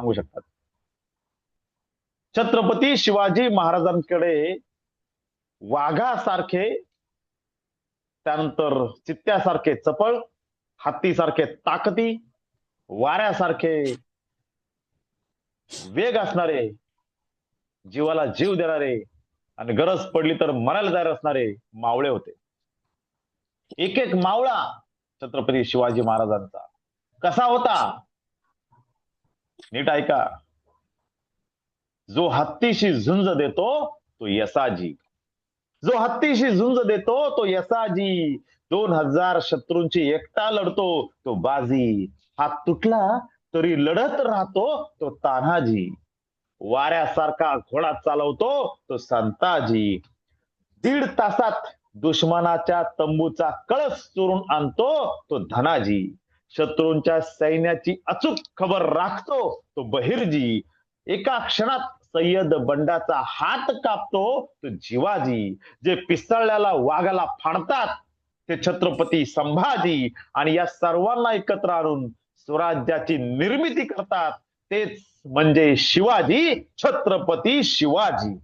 सांगू शकतात. छत्रपती शिवाजी महाराजांकडे वाघासारखे त्यानंतर चित्त्यासारखे चपळ हत्तीसारखे ताकदी वाऱ्यासारखे वेग असणारे जीवाला जीव देणारे आणि गरज पडली तर मरायला तयार असणारे मावळे होते. एक एक मावळा छत्रपती शिवाजी महाराजांचा कसा होता? नीट ऐका. जो हत्तीशी झुंज देतो तो यसाजी. जो हत्तीशी झुंज देतो तो यसाजी. दोन हजार शत्रूंची एकटा लढतो तो बाजी. हात तुटला तरी लढत राहतो तो तान्हाजी. वाऱ्यासारखा घोडा चालवतो तो संताजी. दीड तासात दुश्मनाच्या तंबूचा कळस चोरून आणतो तो धनाजी. शत्रूंच्या सैन्याची अचूक खबर राखतो तो बहिर्जी. एका क्षणात सय्यद बंडाचा हात कापतो तो जिवाजी. जे पिस्तळल्याला वाघाला फाडतात ते छत्रपती संभाजी आणि या सर्वांना एकत्र आणून स्वराज्याची निर्मिती करतात. तेच म्हणजे शिवाजी छत्रपती शिवाजी.